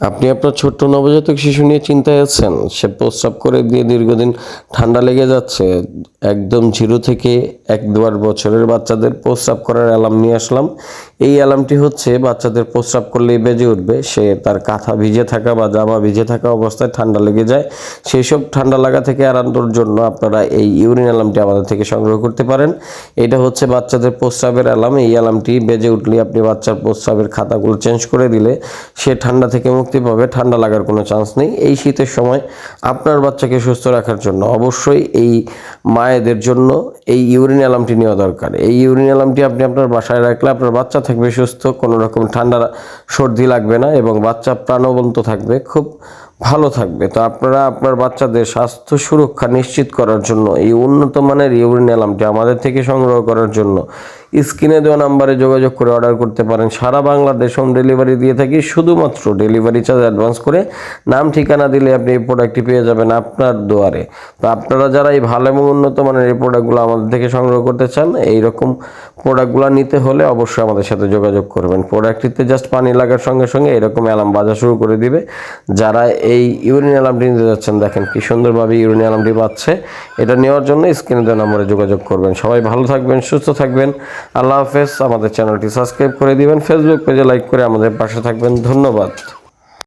আপনি আপনার ছোট্ট নবজাতক শিশু নিয়ে চিন্তায় আছেন? সে প্রস্রাব করে দিয়ে দীর্ঘদিন ঠান্ডা লেগে যাচ্ছে, একদম জিরো থেকে এক দুবার বছরের বাচ্চাদের প্রস্রাব করার অ্যালার্ম নিয়ে আসলাম। এই অ্যালার্মটি হচ্ছে, বাচ্চাদের প্রস্রাব করলেই বেজে উঠবে। সে তার কাঁথা ভিজে থাকা বা জামা ভিজে থাকা অবস্থায় ঠান্ডা লেগে যায়। সেই সব ঠান্ডা লাগা থেকে এড়ানোর জন্য আপনারা এই ইউরিন অ্যালার্মটি আমাদের থেকে সংগ্রহ করতে পারেন। এটা হচ্ছে বাচ্চাদের প্রস্রাবের অ্যালার্ম এই অ্যালার্মটি বেজে উঠলে আপনি বাচ্চার প্রস্রাবের খাতাগুলো চেঞ্জ করে দিলে সে ঠান্ডা থেকে মুক্তি পাবে। ঠান্ডা লাগার কোনো চান্স নেই। এই শীতের সময় আপনার বাচ্চাকে সুস্থ রাখার জন্য অবশ্যই এই মায়েদের জন্য এই ইউরিন অ্যালার্মটি নেওয়া দরকার। এই ইউরিন অ্যালার্মটি আপনি আপনার বাসায় রাখলে আপনার বাচ্চা থাকবে সুস্থ, কোনো রকম ঠান্ডা সর্দি লাগবে না এবং বাচ্চা প্রাণবন্ত থাকবে। খুব ভালো থাকবে। তো আপনারা আপনার বাচ্চাদের স্বাস্থ্য সুরক্ষা নিশ্চিত করার জন্য, এই উন্নত মানের ইউরিন অ্যালার্মটি আমাদের থেকে সংগ্রহ করার জন্য স্ক্রিনে দেওয়া নাম্বারে যোগাযোগ করে অর্ডার করতে পারেন। সারা বাংলাদেশ হোম ডেলিভারি দিয়ে থাকি শুধুমাত্র ডেলিভারি চার্জ অ্যাডভান্স করে। নাম, ঠিকানা দিলে আপনি এই প্রোডাক্টটি পেয়ে যাবেন আপনার দুয়ারে। তো আপনারা যারা এই ভালো এবং উন্নত মানের এই প্রোডাক্টগুলো আমাদের থেকে সংগ্রহ করতে চান এই রকম প্রোডাক্টগুলো নিতে হলে অবশ্যই আমাদের সাথে যোগাযোগ করবেন। প্রোডাক্টটিতে জাস্ট পানি লাগার সঙ্গে সঙ্গে এরকম অ্যালার্ম বাজা শুরু করে দিবে। যারা এই ইউরিন অ্যালার্মটি নিতে যাচ্ছেন, দেখেন কি সুন্দরভাবে ইউরিন অ্যালার্মটি পাচ্ছে। এটা নেওয়ার জন্য স্ক্রিনে দেওয়া নম্বরে যোগাযোগ করবেন। সবাই ভালো থাকবেন, সুস্থ থাকবেন। আল্লাহ হাফেজ। আমাদের চ্যানেলটি সাবস্ক্রাইব করে দিবেন। ফেসবুক পেজে লাইক করে আমাদের পাশে থাকবেন। ধন্যবাদ।